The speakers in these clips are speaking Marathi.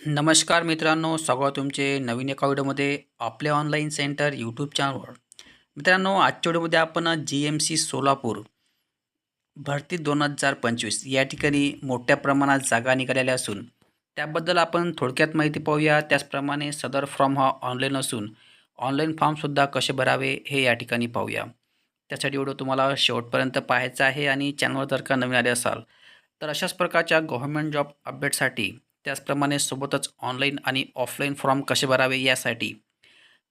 नमस्कार मित्रांनो स्वागत तुमचे नवीन एका व्हिडिओमध्ये आपले ऑनलाईन सेंटर यूट्यूब चॅनलवर मित्रांनो आजच्या व्हिडिओमध्ये आपण जी एम सी सोलापूर भरती दोन हजार पंचवीस या ठिकाणी मोठ्या प्रमाणात जागा निघालेल्या असून त्याबद्दल आपण थोडक्यात माहिती पाहूया. त्याचप्रमाणे सदर फॉर्म हा ऑनलाईन असून ऑनलाईन फॉर्मसुद्धा कसे भरावे हे या ठिकाणी पाहूया. त्यासाठी व्हिडिओ तुम्हाला शेवटपर्यंत पाहायचा आहे आणि चॅनलवर जर का नवीन आले असाल तर अशाच प्रकारच्या गव्हर्मेंट जॉब अपडेटसाठी त्याचप्रमाणे सोबतच ऑनलाईन आणि ऑफलाईन फॉर्म कसे भरावे यासाठी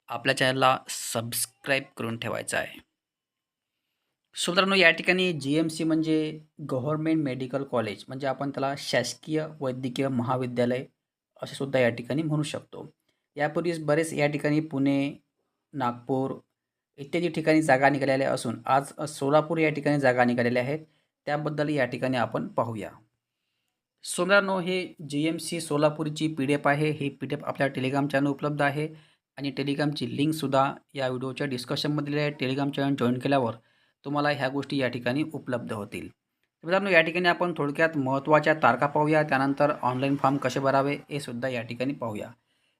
आपल्या चॅनलला सबस्क्राईब करून ठेवायचं आहे. सो मित्रांनो या ठिकाणी जी एम सी म्हणजे गव्हर्मेंट मेडिकल कॉलेज म्हणजे आपण त्याला शासकीय वैद्यकीय महाविद्यालय असे सुद्धा या ठिकाणी म्हणू शकतो. यापूर्वीच बरेच या ठिकाणी पुणे नागपूर इत्यादी ठिकाणी जागा निघालेल्या असून आज सोलापूर या ठिकाणी जागा निघालेल्या आहेत. त्याबद्दल या ठिकाणी आपण पाहूया. सोमरानो हे जी एम सी सोलापूरची पी डी एफ आहे. ही पी डी एफ आपल्या टेलिग्राम चॅनल उपलब्ध आहे आणि टेलिग्रामची लिंकसुद्धा या व्हिडिओच्या डिस्कशनमध्ये दिली आहे. टेलिग्राम चॅनल जॉईन केल्यावर तुम्हाला ह्या गोष्टी या ठिकाणी उपलब्ध होतील. मित्रांनो या ठिकाणी आपण थोडक्यात महत्त्वाच्या तारखा पाहूया. त्यानंतर ऑनलाईन फॉर्म कसे भरावे हे सुद्धा या ठिकाणी पाहूया.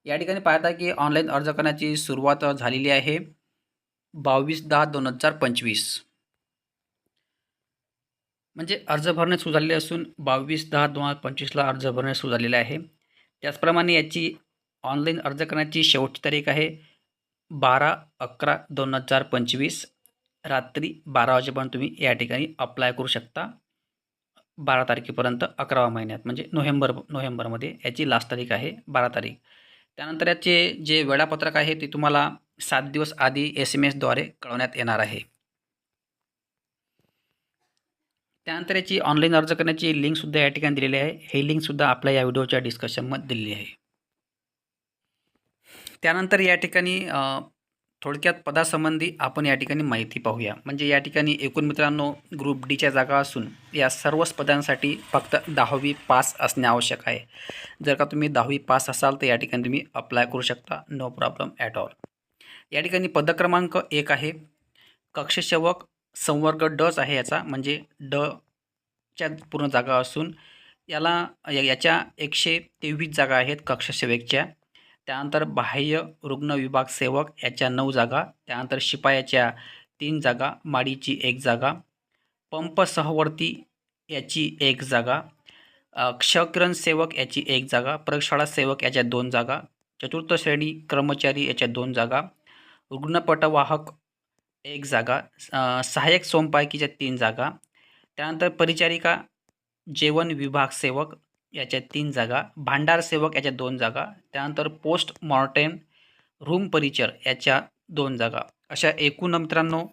या ठिकाणी पाहता की ऑनलाईन अर्ज करण्याची सुरुवात झालेली आहे. बावीस दहा दोन हजार पंचवीस. म्हणजे अर्ज भरणे सुरू झालेले असून बावीस दहा दोन हजार पंचवीसला अर्ज भरणे सुरू झालेले आहे. त्याचप्रमाणे याची ऑनलाईन अर्ज करण्याची शेवटची तारीख आहे बारा अकरा दोन हजार पंचवीस. रात्री बारा वाजेपर्यंत तुम्ही या ठिकाणी अप्लाय करू शकता. बारा तारखेपर्यंत अकरावा महिन्यात म्हणजे नोव्हेंबर नोव्हेंबरमध्ये याची लास्ट तारीख आहे बारा तारीख. त्यानंतर याचे जे वेळापत्रक आहे ते तुम्हाला सात दिवस आधी एस एम एसद्वारे कळवण्यात येणार आहे. त्यानंतर याची ऑनलाईन अर्ज करण्याची लिंकसुद्धा या ठिकाणी दिलेली आहे. हे लिंकसुद्धा आपल्या या व्हिडिओच्या डिस्कशनमध्ये दिलेली आहे. त्यानंतर या ठिकाणी थोडक्यात पदासंबंधी आपण या ठिकाणी माहिती पाहूया. म्हणजे या ठिकाणी एकूण मित्रांनो ग्रुप डीच्या जागा असून या सर्वच पदांसाठी फक्त दहावी पास असणे आवश्यक आहे. जर का तुम्ही दहावी पास असाल तर या ठिकाणी तुम्ही अप्लाय करू शकता. नो प्रॉब्लेम ॲट ऑल या ठिकाणी पदक्रमांक एक आहे. कक्षसेवक संवर्ग डच आहे याचा म्हणजे डच्या पूर्ण जागा असून याला याच्या एकशे तेवीस जागा आहेत कक्षसेवकच्या. त्यानंतर बाह्य रुग्ण विभाग सेवक याच्या नऊ जागा. त्यानंतर शिपायाच्या तीन जागा माडीची एक जागा. पंप सहवर्ती याची एक जागा. क्षकिरण सेवक याची एक जागा. प्रयोगशाळा सेवक याच्या दोन जागा. चतुर्थ श्रेणी कर्मचारी याच्या दोन जागा. रुग्णपटवाहक एक जागा सहाय्यक सोमपायकीच्या तीन जागा त्यानंतर परिचारिका जेवण विभाग सेवक याच्या तीन जागा भांडार सेवक याच्या दोन जागा त्यानंतर पोस्ट मॉर्टेम रूम परिचर याच्या दोन जागा. अशा एकूण मित्रांनो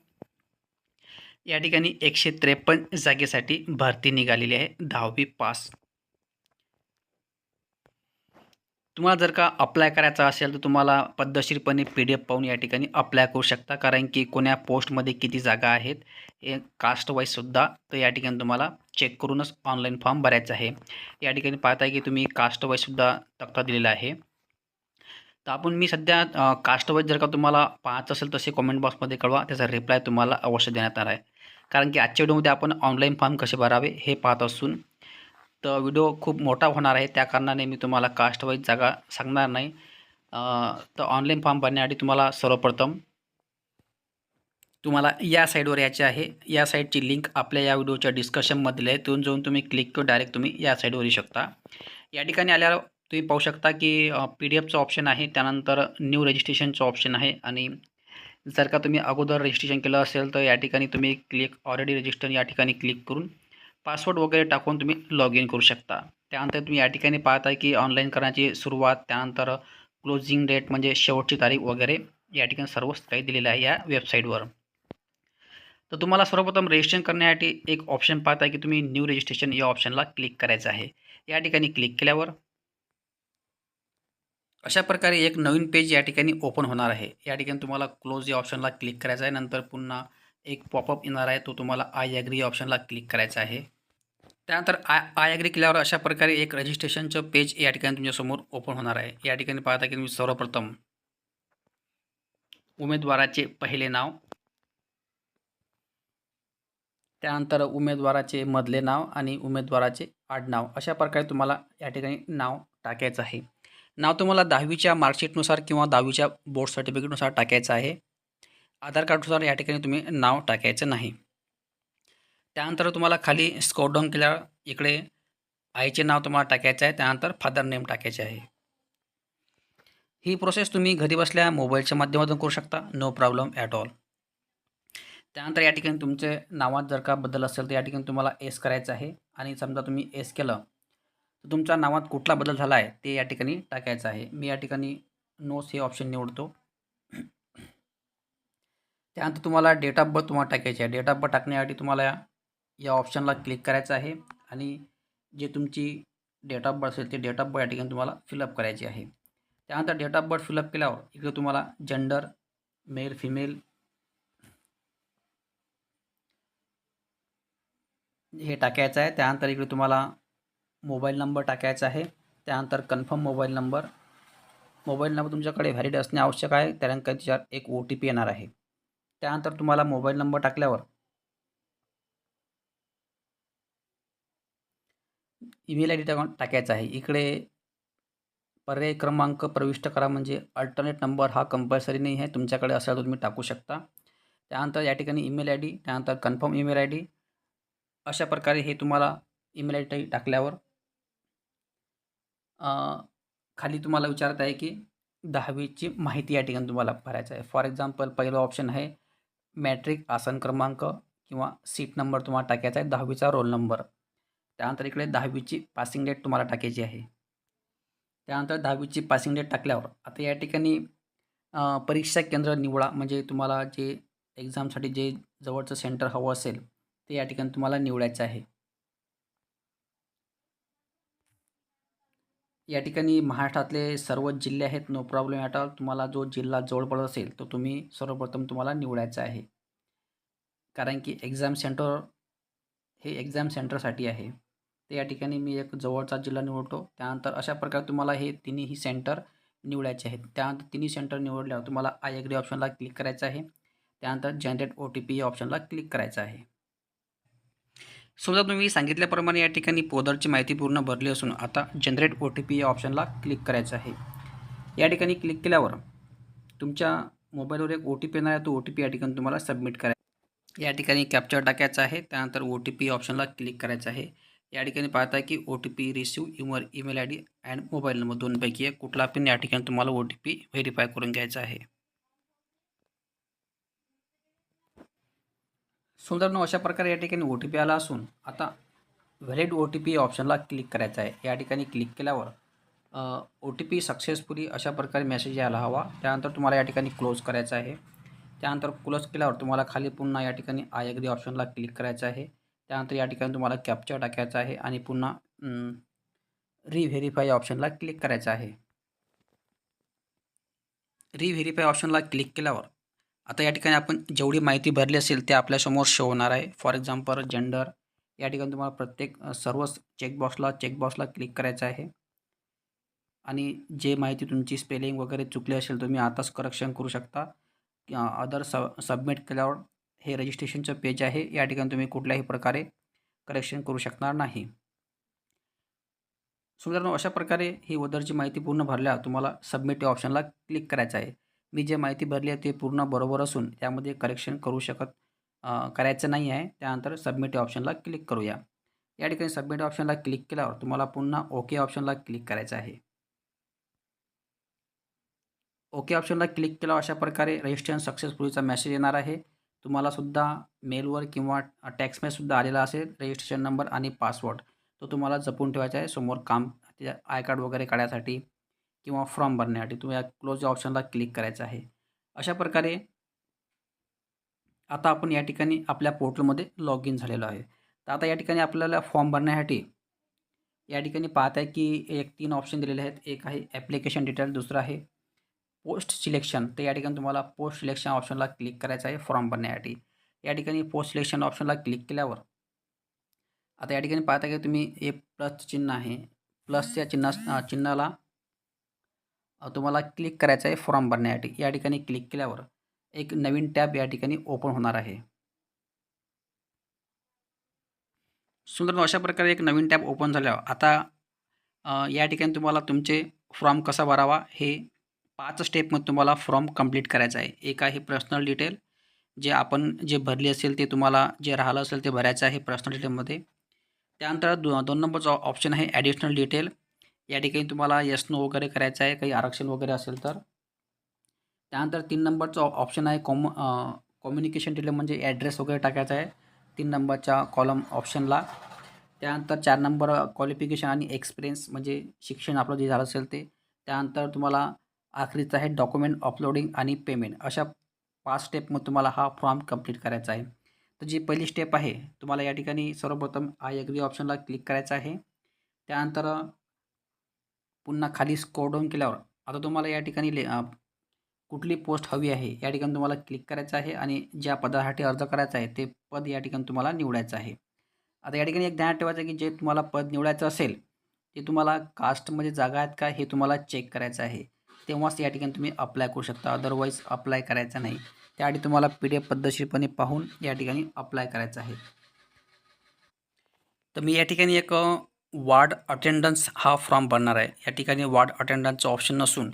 या ठिकाणी एकशे त्रेपन्न जागेसाठी भरती निघालेली आहे. दहावी पास. तुम्हाला जर का अप्लाय करायचा असेल तर तुम्हाला पद्धतशीरपणे पी डी एफ पाहून या ठिकाणी अप्लाय करू शकता. कारण की कोण्या पोस्टमध्ये किती जागा आहेत हे कास्ट वाईजसुद्धा तर या ठिकाणी तुम्हाला चेक करूनच ऑनलाईन फॉर्म भरायचा आहे. या ठिकाणी पाहताय की तुम्ही कास्ट वाईजसुद्धा तक्ता दिलेला आहे. तर आपण मी सध्या कास्टवाईज जर का तुम्हाला पाहायचं असेल तसे कॉमेंट बॉक्समध्ये कळवा. त्याचा रिप्लाय तुम्हाला अवश्य देण्यात आला आहे. कारण की आजच्या व्हिडिओमध्ये आपण ऑनलाईन फॉर्म कसे भरावे हे पाहत असून तर व्हिडिओ खूप मोठा होणार आहे. त्या कारणाने मी तुम्हाला कास्टवाईज जागा सांगणार नाही. तर ऑनलाईन फॉर्म भरण्यासाठी तुम्हाला सर्वप्रथम तुम्हाला या साईडवर यायचे आहे. या साईडची लिंक आपल्या या व्हिडिओच्या डिस्कशनमध्ये आहे. तिथून जाऊन तुम्ही क्लिक करून डायरेक्ट तुम्ही या साईडवर येऊ शकता. या ठिकाणी आल्यावर तुम्ही पाहू शकता की पी डी एफचं ऑप्शन आहे. त्यानंतर न्यू रजिस्ट्रेशनचं ऑप्शन आहे. आणि जर का तुम्ही अगोदर रजिस्ट्रेशन केलं असेल तर या ठिकाणी तुम्ही क्लिक ऑलरेडी रजिस्टर या ठिकाणी क्लिक करून पासवर्ड वगैरे टाकून तुम्ही लॉग इन करू शकता. त्यानंतर तुम्ही या ठिकाणी पाहताय की ऑनलाईन करण्याची सुरुवात त्यानंतर क्लोजिंग डेट म्हणजे शेवटची तारीख वगैरे या ठिकाणी सर्वच काही दिलेलं आहे या वेबसाईटवर तर तुम्हाला सर्वप्रथम रजिस्ट्रेशन करण्यासाठी एक ऑप्शन पाहताय की तुम्ही न्यू रजिस्ट्रेशन या ऑप्शनला क्लिक करायचं आहे. या ठिकाणी क्लिक केल्यावर अशा प्रकारे एक नवीन पेज या ठिकाणी ओपन होणार आहे. या ठिकाणी तुम्हाला क्लोज या ऑप्शनला क्लिक करायचं आहे. नंतर पुन्हा एक पॉपअप येणार आहे. तो तुम्हाला आय ॲग्री या ऑप्शनला क्लिक करायचा आहे. त्यानंतर आय आय अग्री केल्यावर अशा प्रकारे एक रजिस्ट्रेशनचं पेज या ठिकाणी तुमच्यासमोर ओपन होणार आहे. या ठिकाणी पाहता की तुम्ही सर्वप्रथम उमेदवाराचे पहिले नाव त्यानंतर उमेदवाराचे मधले नाव आणि उमेदवाराचे आडनाव अशा प्रकारे तुम्हाला या ठिकाणी नाव टाकायचं आहे. नाव तुम्हाला दहावीच्या मार्कशीटनुसार किंवा दहावीच्या बोर्ड सर्टिफिकेटनुसार टाकायचं आहे. आधार कार्डनुसार या ठिकाणी तुम्ही नाव टाकायचं नाही. त्यानंतर तुम्हाला खाली स्कोर डाऊन केल्यावर इकडे आईचे नाव तुम्हाला टाकायचं आहे. त्यानंतर फादर नेम टाकायचे आहे. ही प्रोसेस तुम्ही घरी बसल्या मोबाईलच्या माध्यमातून करू शकता. नो प्रॉब्लेम ॲट ऑल त्यानंतर या ठिकाणी तुमचे नावात जर का बदल असेल तर या ठिकाणी तुम्हाला एस करायचं आहे. आणि समजा तुम्ही एस केलं तर तुमच्या नावात कुठला बदल झाला आहे ते या ठिकाणी टाकायचं आहे. मी या ठिकाणी नोस हे ऑप्शन निवडतो. त्यानंतर तुम्हाला डेट ऑफ बर्थ तुम्हाला टाकायची आहे. डेट ऑफ बर्थ टाकण्यासाठी तुम्हाला या ऑप्शनला क्लिक करायचं आहे आणि जे तुमची डेट ऑफ बर्थ असेल ते डेट ऑफ बर्थ या ठिकाणी तुम्हाला फिलअप करायची आहे. त्यानंतर डेट ऑफ बर्थ फिलअप केल्यावर इकडे तुम्हाला जेंडर मेल फिमेल हे टाकायचं आहे. त्यानंतर इकडे तुम्हाला मोबाईल नंबर टाकायचा आहे. त्यानंतर confirm mobile number mobile number तुमच्याकडे व्हॅलिड असणे आवश्यक आहे. त्यानंतर त्याच्यावर एक ओ टी पी येणार आहे. त्यानंतर तुम्हाला मोबाईल नंबर टाकल्यावर ईमेल आय डी टाकून टाकायचा आहे. इकडे पर्याय क्रमांक प्रविष्ट करा म्हणजे अल्टरनेट नंबर हा कंपल्सरी नाही आहे. तुमच्याकडे असेल तर तुम्ही टाकू शकता. त्यानंतर या ठिकाणी ईमेल आय डी त्यानंतर कन्फर्म ईमेल आय डी अशा प्रकारे हे तुम्हाला ईमेल आय डी टाकल्यावर खाली तुम्हाला विचारत आहे की दहावीची माहिती या ठिकाणी तुम्हाला भरायचं आहे. फॉर एक्झाम्पल पहिलं ऑप्शन आहे मॅट्रिक आसन क्रमांक किंवा सीट नंबर तुम्हाला टाकायचा आहे. दहावीचा रोल नंबर त्यानंतर इकडे दहावीची पासिंग डेट तुम्हाला टाकायची आहे. त्यानंतर दहावीची पासिंग डेट टाकल्यावर आता या ठिकाणी परीक्षा केंद्र निवडा म्हणजे तुम्हाला जे एक्झामसाठी जे जवळचं सेंटर हवं असेल ते या ठिकाणी तुम्हाला निवडायचं आहे. या ठिकाणी महाराष्ट्रातले सर्व जिल्हे आहेत नो प्रॉब्लेम ॲट ऑल तुम्हाला जो जिल्हा जवळ पडत असेल तो तुम्ही सर्वप्रथम तुम्हाला निवडायचा आहे. कारण की एक्झाम सेंटर हे एक्झाम सेंटरसाठी आहे. ते या ठिकाणी मी एक जवळचा जिल्हा निवडतो. त्यानंतर अशा प्रकारे तुम्हाला हे तिन्ही सेंटर निवडायचे आहेत. त्यानंतर तिन्ही सेंटर निवडल्यावर तुम्हाला आय एग्री ऑप्शनला क्लिक करायचं आहे. त्यानंतर जनरेट ओ टी पी या ऑप्शनला क्लिक करायचं आहे. समजा तुम्ही सांगितल्याप्रमाणे या ठिकाणी पोदरची माहिती पूर्ण भरली असून आता जनरेट ओ टी पी या ऑप्शनला क्लिक करायचं आहे. या ठिकाणी क्लिक केल्यावर तुमच्या मोबाईलवर एक ओ टी पी येणार आहे. तो ओ टी पी या ठिकाणी तुम्हाला सबमिट करायचा या ठिकाणी कॅप्चर टाकायचा आहे. त्यानंतर ओ टी पी ऑप्शनला क्लिक करायचं आहे. या ठिकाणी पाहता की O T P receive इमर email I D and mobile number दोनपैकी आहे कुठला पिन या ठिकाणी तुम्हाला ओ टी पी व्हेरीफाय करून घ्यायचा आहे. सुंदर अशा प्रकारे या ठिकाणी ओ टी पी आला असून आता व्हॅलिड ओ टी पी ऑप्शनला क्लिक करायचं आहे. या ठिकाणी क्लिक केल्यावर ओ टी पी सक्सेसफुली अशा प्रकारे मेसेज यायला हवा. त्यानंतर तुम्हाला या ठिकाणी क्लोज करायचं आहे. त्यानंतर क्लोज केल्यावर तुम्हाला खाली पुन्हा या ठिकाणी आय अग्री ऑप्शनला क्लिक करायचं आहे. त्यानंतर या ठिकाणी तुम्हाला कॅप्चर टाकायचा आहे आणि पुन्हा रिव्हेरीफाय ऑप्शनला क्लिक करायचं आहे. रिव्हेरीफाय ऑप्शनला क्लिक केल्यावर आता या ठिकाणी आपण जेवढी माहिती भरली असेल ते आपल्यासमोर शो होणार आहे. फॉर एक्झाम्पल जेंडर या ठिकाणी तुम्हाला प्रत्येक सर्वच चेकबॉक्सला चेकबॉक्सला क्लिक करायचं आहे. आणि जे माहिती तुमची स्पेलिंग वगैरे चुकली असेल तुम्ही आताच करेक्शन करू शकता. अदर स सबमिट केल्यावर हे रजिस्ट्रेशनचं पेज आहे. या ठिकाणी तुम्ही कुठल्याही प्रकारे करेक्शन करू शकणार नाही. समजा अशा प्रकारे ही ओदरची माहिती पूर्ण भरल्या तुम्हाला सबमिट या ऑप्शनला क्लिक करायचं आहे. मी जे माहिती भरली आहे ते पूर्ण बरोबर असून त्यामध्ये करेक्शन करू शकत करायचं नाही आहे. त्यानंतर सबमिट या ऑप्शनला क्लिक करूया. या ठिकाणी सबमिट ऑप्शनला क्लिक केल्यावर तुम्हाला पुन्हा ओके ऑप्शनला क्लिक करायचं आहे. ओके ऑप्शनला क्लिक केला अशा प्रकारे रजिस्ट्रेशन सक्सेसफुलीचा मेसेज येणार आहे. तुम्हालासुद्धा मेलवर किंवा टॅक्समेसुद्धा आलेला असेल रजिस्ट्रेशन नंबर आणि पासवर्ड तो तुम्हाला जपून ठेवायचा आहे समोर काम आय कार्ड वगैरे काढायसाठी किंवा फॉर्म भरण्यासाठी तुम्ही या क्लोज ऑप्शनला क्लिक करायचं आहे. अशा प्रकारे आता आपण या ठिकाणी आपल्या पोर्टलमध्ये लॉग इन झालेलो आहे. तर आता या ठिकाणी आपल्याला फॉर्म भरण्यासाठी या ठिकाणी पाहत आहे की एक तीन ऑप्शन दिलेले आहेत. एक आहे ॲप्लिकेशन डिटेल दुसरं आहे पोस्ट सिलेक्शन तर या ठिकाणी तुम्हाला पोस्ट सिलेक्शन ऑप्शनला क्लिक करायचं आहे फॉर्म भरण्यासाठी. या ठिकाणी पोस्ट सिलेक्शन ऑप्शनला क्लिक केल्यावर आता या ठिकाणी पाहता की तुम्ही ए प्लस चिन्ह आहे. प्लसच्या चिन्हा चिन्हाला तुम्हाला क्लिक करायचं आहे फॉर्म भरण्यासाठी. या ठिकाणी क्लिक केल्यावर एक नवीन टॅब या ठिकाणी ओपन होणार आहे. सुंदर अशा प्रकारे एक नवीन टॅब ओपन झाल्यावर आता या ठिकाणी तुम्हाला तुमचे फॉर्म कसा भरावा हे पाच स्टेपमध्ये तुम्हाला फॉर्म कंप्लीट करायचा आहे. एक आहे पर्सनल डिटेल जे आपण जे भरली असेल ते तुम्हाला जे राहिलं असेल ते भरायचं आहे पर्सनल डिटेलमध्ये त्यानंतर दो दोन नंबरचा ऑप्शन आहे ॲडिशनल डिटेल या ठिकाणी तुम्हाला यस नो वगैरे करायचं आहे काही आरक्षण वगैरे असेल तर. त्यानंतर तीन नंबरचा ऑप्शन आहे कॉम कॉम्युनिकेशन डिटेल म्हणजे ॲड्रेस वगैरे टाकायचा आहे. तीन नंबरच्या कॉलम ऑप्शनला त्यानंतर चार नंबर क्वालिफिकेशन आणि एक्सपिरियन्स म्हणजे शिक्षण आपलं जे झालं असेल ते. त्यानंतर तुम्हाला आखरीचं आहे डॉक्युमेंट अपलोडिंग आणि पेमेंट. अशा पाच स्टेपमध्ये तुम्हाला हा फॉर्म कंप्लीट करायचा आहे. तर जी पहिली स्टेप आहे तुम्हाला या ठिकाणी सर्वप्रथम आय अग्री ऑप्शनला क्लिक करायचं आहे. त्यानंतर पुन्हा खाली स्कोर डाऊन केल्यावर आता तुम्हाला या ठिकाणी ले कुठली पोस्ट हवी आहे या ठिकाणी तुम्हाला क्लिक करायचं आहे आणि ज्या पदासाठी अर्ज करायचा आहे ते पद या ठिकाणी तुम्हाला निवडायचं आहे. आता या ठिकाणी एक ध्यान ठेवायचं की जे तुम्हाला पद निवडायचं असेल ते तुम्हाला कास्टमध्ये जागा आहेत का हे तुम्हाला चेक करायचं आहे. तेव्हाच या ठिकाणी तुम्ही अप्लाय करू शकता. अदरवाईज अप्लाय करायचं नाही. त्याआधी तुम्हाला पी डी एफ पद्धतशीरपणे पाहून या ठिकाणी अप्लाय करायचं आहे. तर मी या ठिकाणी एक वार्ड अटेंडन्स हा फॉर्म भरणार आहे. या ठिकाणी वार्ड अटेंडन्सचं ऑप्शन नसून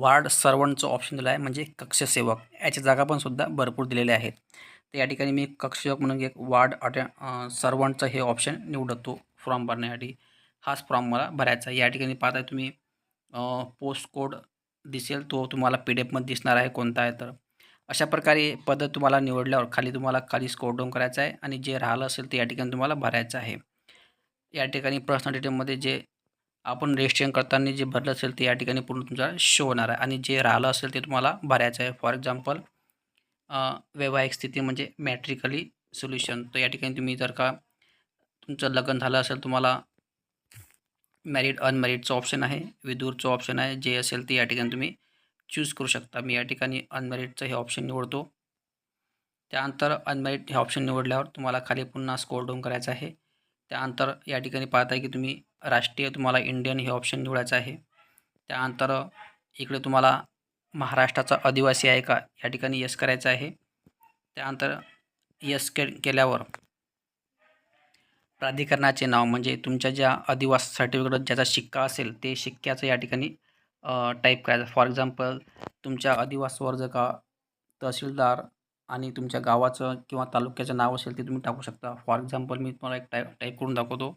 वार्ड सर्वंटचं ऑप्शन दिलं आहे. म्हणजे कक्षसेवक याच्या जागा पण सुद्धा भरपूर दिलेल्या आहेत. तर या ठिकाणी मी कक्षसेवक म्हणून एक वार्ड अटे सर्वंटचं हे ऑप्शन निवडतो फॉर्म भरण्यासाठी. हाच फॉर्म मला भरायचा आहे. या ठिकाणी पाहताय तुम्ही पोस्ट कोड दिसेल तो तुम्हाला पी डी एफमध्ये दिसणार आहे कोणता आहे तर. अशा प्रकारे पद्धत तुम्हाला निवडल्यावर खाली तुम्हाला खाली स्कोर डाऊन करायचं आहे आणि जे राहिलं असेल ते या ठिकाणी तुम्हाला भरायचं आहे. या ठिकाणी पर्सनल डिटेलमध्ये जे आपण रजिस्ट्रेशन करताना जे भरलं असेल ते या ठिकाणी पूर्ण तुमचा शो होणार आहे आणि जे राहिलं असेल ते तुम्हाला भरायचं आहे. फॉर एक्झाम्पल वैवाहिक स्थिती म्हणजे मॅट्रिकली सोल्युशन तर या ठिकाणी तुम्ही जर का तुमचं लग्न झालं असेल तुम्हाला मॅरिड अनमॅरिडचं ऑप्शन आहे विदूरचं ऑप्शन आहे जे असेल ते या ठिकाणी तुम्ही चूज करू शकता. मी या ठिकाणी अनमॅरिडचं हे ऑप्शन निवडतो. त्यानंतर अनमॅरिड हे ऑप्शन निवडल्यावर तुम्हाला खाली पुन्हा स्कोर डाऊन करायचं आहे. त्यानंतर या ठिकाणी पाहत आहे की तुम्ही राष्ट्रीय तुम्हाला इंडियन हे ऑप्शन निवडायचं आहे. त्यानंतर इकडे तुम्हाला महाराष्ट्राचा आदिवासी आहे का? या ठिकाणी यस करायचं आहे. त्यानंतर यस के केल्यावर प्राधिकरणाचे नाव म्हणजे तुमच्या ज्या अधिवास सर्टिफिकेट ज्याचा शिक्का असेल ते शिक्क्याचं या ठिकाणी टाईप करायचं. फॉर एक्झाम्पल तुमच्या अधिवासवर जर का तहसीलदार आणि तुमच्या गावाचं किंवा तालुक्याचं नाव असेल ते तुम्ही टाकू शकता. फॉर एक्झाम्पल मी तुम्हाला एक टाईप टाईप करून दाखवतो.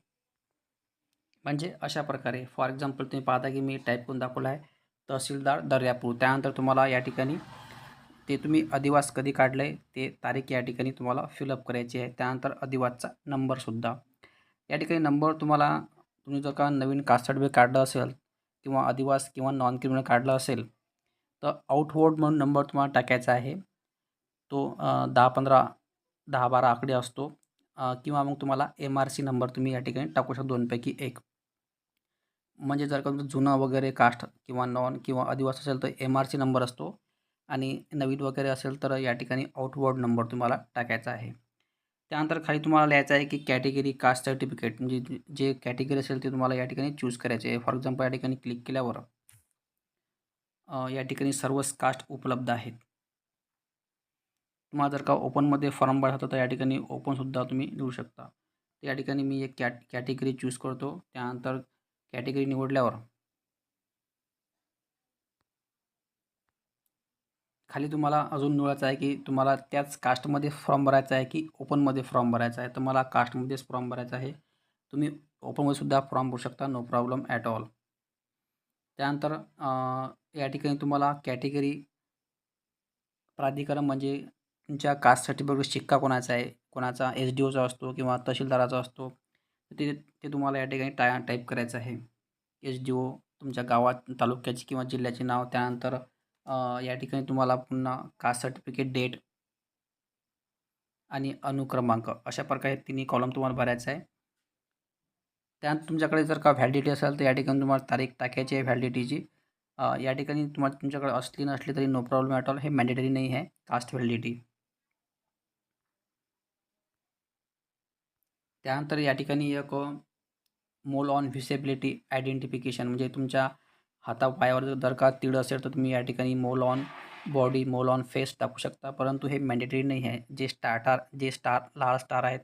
म्हणजे अशा प्रकारे फॉर एक्झाम्पल तुम्ही पाहता की मी टाईप करून दाखवलं आहे तहसीलदार दर्यापूर. त्यानंतर तुम्हाला या ठिकाणी ते तुम्ही अधिवास कधी काढलं आहे ते तारीख या ठिकाणी तुम्हाला फिलअप करायची आहे. त्यानंतर अधिवासचा नंबरसुद्धा या ठिकाणी नंबर तुम्हाला तुम्ही जर का नवीन कास्ट सर्टिफिकेट काढलं असेल किंवा अधिवास किंवा नॉन क्रिमिनल काढलं असेल तर आउटवर्ड म्हणून नंबर तुम्हाला टाकायचा आहे. तो दहा पंधरा दहा बारा आकडे असतो. किंवा मग तुम्हाला एम आर सी नंबर तुम्ही या ठिकाणी टाकू शकता दोनपैकी एक. म्हणजे जर का तुमचं जुनं वगैरे कास्ट किंवा नॉन किंवा अधिवास असेल तर एम आर सी नंबर असतो. आणि नवीन वगैरे असेल तर या ठिकाणी आउटवर्ड नंबर तुम्हाला टाकायचा आहे. त्यानंतर खाली तुम्हाला लिहायचं आहे की कॅटेगरी कास्ट सर्टिफिकेट म्हणजे जे कॅटेगरी असेल ते तुम्हाला या ठिकाणी चूज करायचे आहे. फॉर एक्झाम्पल या ठिकाणी क्लिक केल्यावर या ठिकाणी सर्वच कास्ट उपलब्ध आहेत. तुम्हाला जर का ओपनमध्ये फॉर्म भरायचा तर या ठिकाणी ओपनसुद्धा तुम्ही लिहू शकता. या ठिकाणी मी एक कॅट कॅटेगरी चूज करतो. त्यानंतर कॅटेगरी निवडल्यावर खाली तुम्हाला अजून निवडायचं आहे की तुम्हाला त्याच कास्टमध्ये फॉर्म भरायचा आहे की ओपनमध्ये फॉर्म भरायचा आहे? तर मला कास्टमध्येच फॉर्म भरायचा आहे. तुम्ही ओपनमध्ये सुद्धा फॉर्म भरू शकता नो प्रॉब्लेम ॲट ऑल त्यानंतर या ठिकाणी तुम्हाला कॅटेगरी प्राधिकरण म्हणजे तुमच्या कास्ट सर्टिफिकेट शिक्का कोणाचा आहे? कोणाचा एस डी ओचा असतो किंवा तहसीलदाराचा असतो? ते ते तुम्हाला या ठिकाणी टाय टाईप करायचं आहे. एस डी ओ तुमच्या गावात तालुक्याची किंवा जिल्ह्याचे नाव त्यानंतर या ठिकाणी तुम्हाला पुन्हा कास्ट सर्टिफिकेट डेट आणि अनुक्रमांक अशा प्रकारे तिन्ही कॉलम तुम्हाला भरायचं आहे. त्यात तुमच्याकडे जर का व्हॅलिडिटी असेल तर या ठिकाणी तुम्हाला तारीख टाकायची आहे व्हॅलिडिटीची या ठिकाणी तुम्हाला तुमच्याकडे असली नसली तरी नो प्रॉब्लेम ॲट ऑल हे मॅन्डेटरी नाही आहे कास्ट व्हॅलिडिटी त्यानंतर या ठिकाणी एक मोल ऑन व्हिसेबिलिटी आयडेंटिफिकेशन म्हणजे तुमच्या हाता पायावर जर का तीळ असेल तर तुम्ही या ठिकाणी mole on body mole on face टाकू शकता. परंतु हे मॅन्डेटरी नाही आहे. जे स्टार्टार जे स्टार लाल स्टार आहेत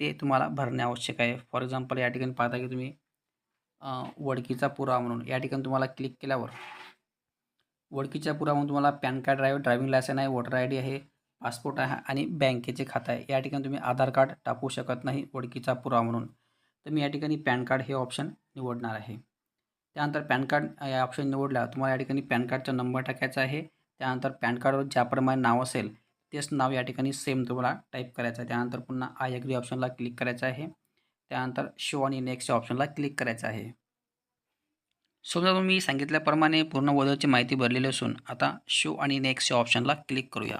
ते तुम्हाला भरणे आवश्यक आहे. फॉर एक्झाम्पल या ठिकाणी पाहता की तुम्ही वडकीचा पुरावा म्हणून या ठिकाणी तुम्हाला क्लिक केल्यावर वडकीच्या पुरावा म्हणून तुम्हाला PAN card drive driving licence आहे वोटर आय डी आहे पासपोर्ट आहे आणि बँकेचे खातं आहे. या ठिकाणी तुम्ही आधार कार्ड टाकू शकत नाही ओळखीचा पुरावा म्हणून. तर मी या ठिकाणी पॅन कार्ड हे ऑप्शन निवडणार आहे. त्यानंतर पॅन कार्ड या ऑप्शन निवडल्यावर तुम्हाला या ठिकाणी पॅन कार्डचा नंबर टाकायचा आहे. त्यानंतर पॅन कार्डवर ज्याप्रमाणे नाव असेल तेच नाव या ठिकाणी सेम तुम्हाला टाईप करायचं आहे. त्यानंतर पुन्हा आय अग्री ऑप्शनला क्लिक करायचं आहे. त्यानंतर शो आणि नेक्स्ट या ऑप्शनला क्लिक करायचं आहे. समजा तुम्ही सांगितल्याप्रमाणे पूर्ण वदळची माहिती भरलेली असून आता शो आणि नेक्स्ट या ऑप्शनला क्लिक करूया.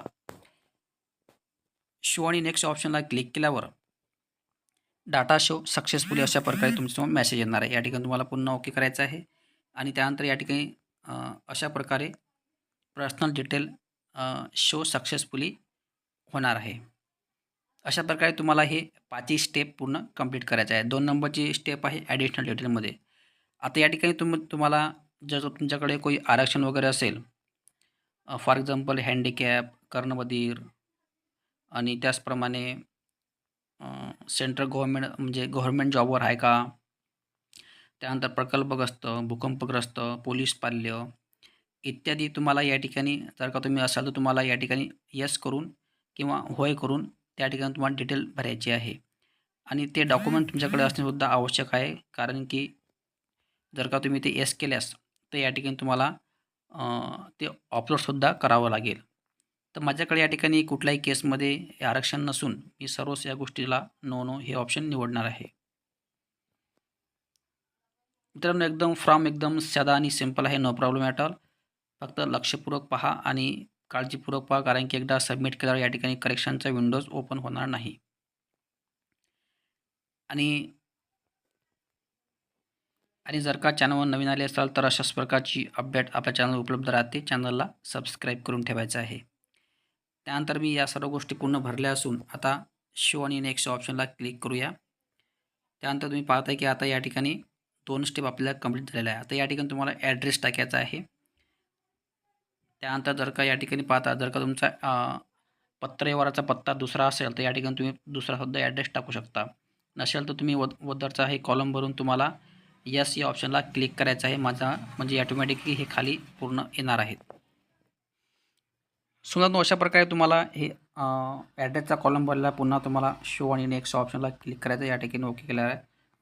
शो आणि नेक्स्ट ऑप्शनला क्लिक केल्यावर डाटा शो सक्सेसफुली अशा प्रकारे तुमच्यासमोर मेसेज येणार आहे. या ठिकाणी तुम्हाला पुन्हा ओके करायचं आहे. आणि त्यानंतर या ठिकाणी अशा प्रकारे पर्सनल डिटेल शो सक्सेसफुली होणार आहे. अशा प्रकारे तुम्हाला हे पाचही स्टेप पूर्ण कंप्लीट करायचं आहे. दोन नंबरची स्टेप आहे ॲडिशनल डिटेलमध्ये आता या ठिकाणी तुम तुम्हाला जर तुमच्याकडे कोई आरक्षण वगैरे असेल फॉर एक्झाम्पल हँडिकॅप कर्णबधीर आणि त्याचप्रमाणे सेंट्रल गव्हर्मेंट म्हणजे गव्हर्मेंट जॉबवर आहे का? त्यानंतर प्रकल्पग्रस्त भूकंपग्रस्त पोलीस पाल्य इत्यादी तुम्हाला या ठिकाणी जर का तुम्ही असाल तर तुम्हाला या ठिकाणी यस करून किंवा होय करून त्या ठिकाणी तुम्हाला डिटेल भरायची आहे. आणि ते डॉक्युमेंट तुमच्याकडे असणेसुद्धा आवश्यक आहे कारण की जर का तुम्ही ते येस केल्यास तर या ठिकाणी तुम्हाला ते अपलोडसुद्धा करावं लागेल. तर माझ्याकडे या ठिकाणी कुठल्याही केसमध्ये हे आरक्षण नसून मी सर्वच या गोष्टीला नो नो हे ऑप्शन निवडणार आहे. मित्रांनो एकदम फ्रॉम एकदम साधा आणि सिंपल आहे नो प्रॉब्लेम ॲट ऑल फक्त लक्षपूर्वक पहा आणि काळजीपूर्वक पहा कारण की एकदा सबमिट केल्यावर या ठिकाणी करेक्शनचा विंडोज ओपन होणार नाही. आणि आणि जर का चॅनलवर नवीन आले असाल तर अशाच प्रकारची अपडेट आपल्या चॅनल उपलब्ध राहते. चॅनलला सबस्क्राईब करून ठेवायचं आहे. त्यानंतर मी या सर्व गोष्टी पूर्ण भरल्या असून आता शो आणि नेक्स्ट ऑप्शनला क्लिक करूया. त्यानंतर तुम्ही पाहताय की आता या ठिकाणी दोन स्टेप आपल्याला कंप्लीट झालेला आहे. आता या ठिकाणी तुम्हाला ॲड्रेस टाकायचा आहे. त्यानंतर जर का या ठिकाणी पाहता जर का तुमचा पत्रव्यवहाराचा पत्ता दुसरा असेल तर या ठिकाणी तुम्ही दुसरा सुद्धा ॲड्रेस टाकू शकता. नसेल तर तुम्ही वद वदरचा हे कॉलम भरून तुम्हाला यस या ऑप्शनला क्लिक करायचं आहे. माझा म्हणजे ॲटोमॅटिकली हे खाली पूर्ण येणार आहेत समजा अशा प्रकारे तुम्हाला हे ॲड्रेसचा कॉलम भरला पुन्हा तुम्हाला शो आणि नेक्स्ट ऑप्शनला क्लिक करायचं या ठिकाणी ओके केल्या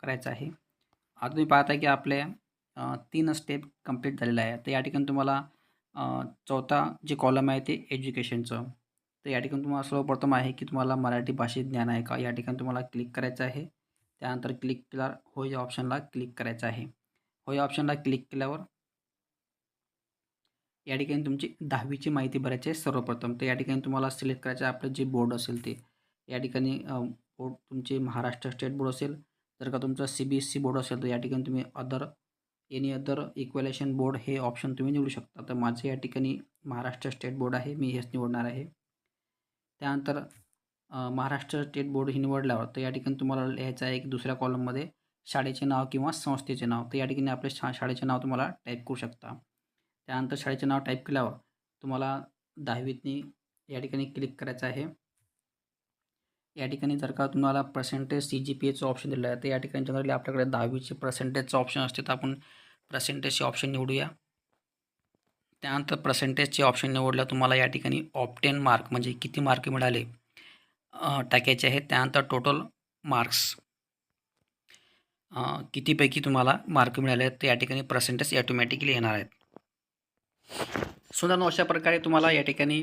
करायचं आहे. आता तुम्ही पाहता की आपले तीन स्टेप कंप्लीट झालेलं आहे तर या ठिकाणी तुम्हाला चौथा जे कॉलम आहे ते एज्युकेशनचं तर या ठिकाणी तुम्हाला सर्वप्रथम आहे की तुम्हाला मराठी भाषेत ज्ञान आहे का? या ठिकाणी तुम्हाला क्लिक करायचं आहे. त्यानंतर क्लिक केल्यावर हो या ऑप्शनला क्लिक करायचं आहे. हो या ऑप्शनला क्लिक केल्यावर या ठिकाणी तुमची दहावीची माहिती भरायची आहे सर्वप्रथम. तर या ठिकाणी तुम्हाला सिलेक्ट करायचं आहे आपलं जे बोर्ड असेल ते. या ठिकाणी बोर्ड तुमचे महाराष्ट्र स्टेट बोर्ड असेल जर का तुमचं C B S C board असेल तर या ठिकाणी तुम्ही other any other equivalent board हे ऑप्शन तुम्ही निवडू शकता. तर माझं या ठिकाणी महाराष्ट्र स्टेट बोर्ड आहे मी हेच निवडणार आहे. त्यानंतर महाराष्ट्र स्टेट बोर्ड हे निवडल्यावर तर या ठिकाणी तुम्हाला लिहायचं आहे की दुसऱ्या कॉलममध्ये शाळेचे नाव किंवा संस्थेचे नाव. तर या ठिकाणी आपले शा शाळेचे नाव तुम्हाला टाईप करू शकता. त्यानंतर शाळेचे नाव टाईप केल्यावर तुम्हाला दहावीतनी या ठिकाणी क्लिक करायचं आहे. या ठिकाणी जर का तुम्हाला पर्सेंटेज सी जी पी एचं ऑप्शन दिलं आहे तर या ठिकाणी जनरली आपल्याकडे दहावीचे पर्सेंटेजचं ऑप्शन असते तर आपण पर्सेंटेजचे ऑप्शन निवडूया. त्यानंतर पर्सेंटेजचे ऑप्शन निवडलं तुम्हाला या ठिकाणी ऑप्टेन मार्क म्हणजे किती मार्क मिळाले टाकायचे आहेत. त्यानंतर टोटल मार्क्स कितीपैकी तुम्हाला मार्क मिळाले आहेत तर या ठिकाणी पर्सेंटेज ॲटोमॅटिकली येणार आहेत. सुद्धा अशा प्रकारे तुम्हाला या ठिकाणी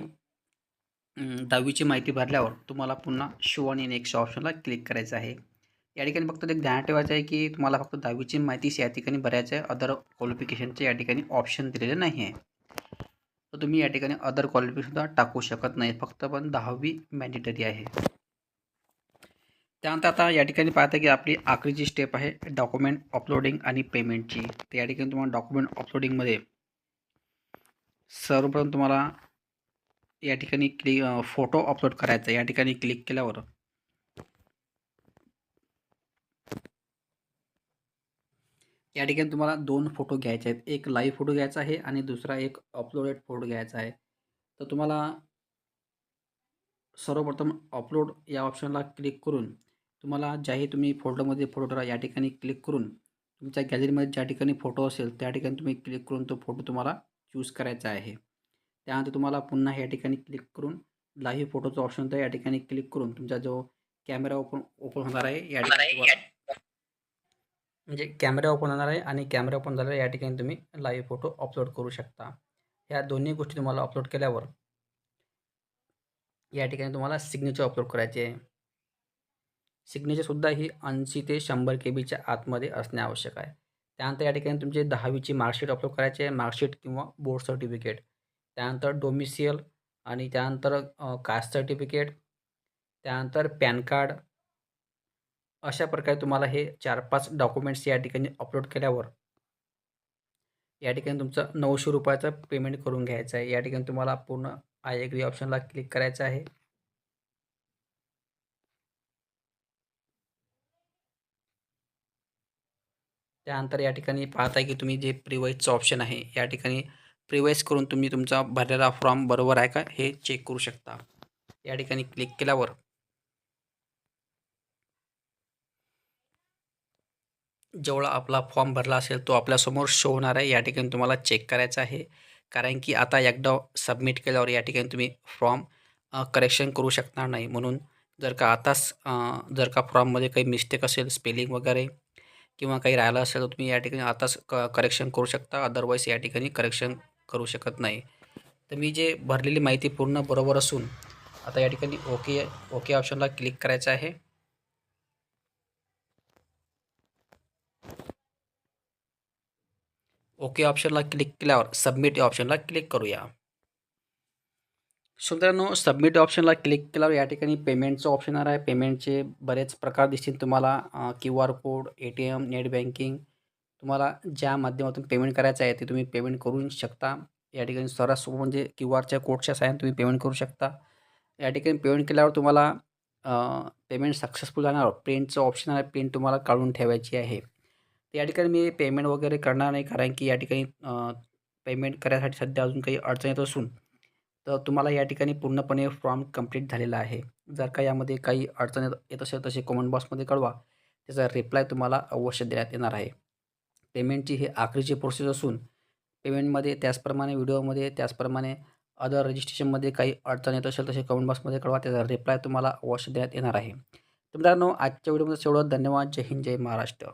दहावीची माहिती भरल्यावर तुम्हाला पुन्हा शो आणि नेक्स्ट ऑप्शनला क्लिक करायचं आहे. या ठिकाणी फक्त एक ध्यान ठेवायचं आहे की तुम्हाला फक्त दहावीची माहितीच या ठिकाणी भरायचं आहे. अदर क्वालिफिकेशनचे या ठिकाणी ऑप्शन दिलेले नाही आहे. तर तुम्ही या ठिकाणी अदर क्वालिफिकेशनसुद्धा टाकू शकत नाही. फक्त पण दहावी मॅन्डेटरी आहे. त्यानंतर आता या ठिकाणी पाहता की आपली आखरीची स्टेप आहे डॉक्युमेंट अपलोडिंग आणि पेमेंटची तर या ठिकाणी तुम्हाला डॉक्युमेंट अपलोडिंगमध्ये सर्वप्रथम तुम्हाला या ठिकाणी क्लिक फोटो अपलोड करायचा आहे. या ठिकाणी क्लिक केल्यावर या ठिकाणी तुम्हाला दोन फोटो घ्यायचे आहेत. एक लाईव्ह फोटो घ्यायचा आहे आणि दुसरा एक अपलोडेड फोटो घ्यायचा आहे. तर तुम्हाला सर्वप्रथम अपलोड या ऑप्शनला क्लिक करून तुम्हाला ज्याही तुम्ही फोल्डरमध्ये फोटो या ठिकाणी क्लिक करून तुमच्या गॅलरीमध्ये ज्या ठिकाणी फोटो असेल त्या ठिकाणी तुम्ही क्लिक करून तो फोटो तुम्हाला चूज करायचा आहे. त्यानंतर तुम्हाला पुन्हा या ठिकाणी क्लिक करून लाईव्ह फोटोचं ऑप्शन होतं या ठिकाणी क्लिक करून तुमचा जो कॅमेरा ओपन ओपन होणार आहे या ठिकाणी म्हणजे कॅमेरा ओपन होणार आहे आणि कॅमेरा ओपन झाला या ठिकाणी तुम्ही लाईव्ह फोटो अपलोड करू शकता. ह्या दोन्ही गोष्टी तुम्हाला अपलोड केल्यावर या ठिकाणी तुम्हाला सिग्नेचर अपलोड करायचे आहे. सिग्नेचरसुद्धा ही ऐंशी ते शंभर के बीच्या आतमध्ये असणे आवश्यक आहे. त्यानंतर या ठिकाणी तुमची दहावीची मार्कशीट अपलोड करायची आहे मार्कशीट किंवा बोर्ड सर्टिफिकेट त्यानंतर डोमिसियल आणि त्यानंतर कास्ट सर्टिफिकेट त्यानंतर पॅन कार्ड अशा प्रकारे तुम्हाला हे चार पाच डॉक्युमेंट्स या ठिकाणी अपलोड केल्यावर या ठिकाणी तुमचं नऊशे रुपयाचं पेमेंट करून घ्यायचं आहे. या ठिकाणी तुम्हाला पूर्ण आय एग्री ऑप्शनला क्लिक करायचं आहे. त्यानंतर या ठिकाणी पाहताय की तुम्ही जे प्रिवाईजचं ऑप्शन आहे या ठिकाणी प्रिवाईज करून तुम्ही तुमचा भरलेला फॉर्म बरोबर आहे का हे चेक करू शकता. या ठिकाणी क्लिक केल्यावर जेवढा आपला फॉर्म भरला असेल तो आपल्यासमोर शो होणार आहे. या ठिकाणी तुम्हाला चेक करायचा आहे. कारण की आता एकदा सबमिट केल्यावर या ठिकाणी तुम्ही फॉर्म करेक्शन करू शकणार नाही. म्हणून जर का आताच जर का फॉर्ममध्ये काही मिस्टेक असेल स्पेलिंग वगैरे किंवा काही राहिलं असेल तर तुम्ही या ठिकाणी आताच क करेक्शन करू शकता. अदरवाईज या ठिकाणी करेक्शन करू शकत नाही. तर मी जे भरलेली माहिती पूर्ण बरोबर असून आता या ठिकाणी ओके ओके ऑप्शनला क्लिक करायचं आहे. ओके ऑप्शनला क्लिक केल्यावर सबमिट या ऑप्शनला क्लिक करूया. सो मित्रांनो सबमिट ऑप्शनला क्लिक केल्यावर या ठिकाणी पेमेंटचं ऑप्शन आहे. पेमेंटचे बरेच प्रकार दिसतील तुम्हाला Q R code A T M net banking तुम्हाला ज्या माध्यमातून पेमेंट करायचं आहे ते तुम्ही पेमेंट करू शकता. या ठिकाणी सर्वात म्हणजे क्यू आरच्या कोडच्या साह्याने तुम्ही पेमेंट करू शकता. या ठिकाणी पेमेंट केल्यावर तुम्हाला पेमेंट सक्सेसफुल जाणार प्रिंटचं ऑप्शन आहे. प्रिंट तुम्हाला काढून ठेवायची आहे. या ठिकाणी मी पेमेंट वगैरे करणार नाही कारण की या ठिकाणी पेमेंट करायसाठी सध्या अजून काही अडचण येत असून तर तुम्हाला या ठिकाणी पूर्णपणे फॉर्म कंप्लीट झालेला आहे. जर का यामध्ये काही अडचण येत असेल तसे कॉमेंट बॉक्समध्ये कळवा. त्याचा रिप्लाय तुम्हाला अवश्य देण्यात येणार आहे. पेमेंटची ही आखरीची प्रोसेस असून पेमेंटमध्ये त्याचप्रमाणे व्हिडिओमध्ये त्याचप्रमाणे अदर रजिस्ट्रेशनमध्ये काही अडचण येत असेल तसे कमेंट बॉक्समध्ये कळवा. त्याचा रिप्लाय तुम्हाला अवश्य देण्यात येणार आहे. तर मित्रांनो आजच्या व्हिडिओमध्ये एवढं धन्यवाद. जय हिंद जय महाराष्ट्र.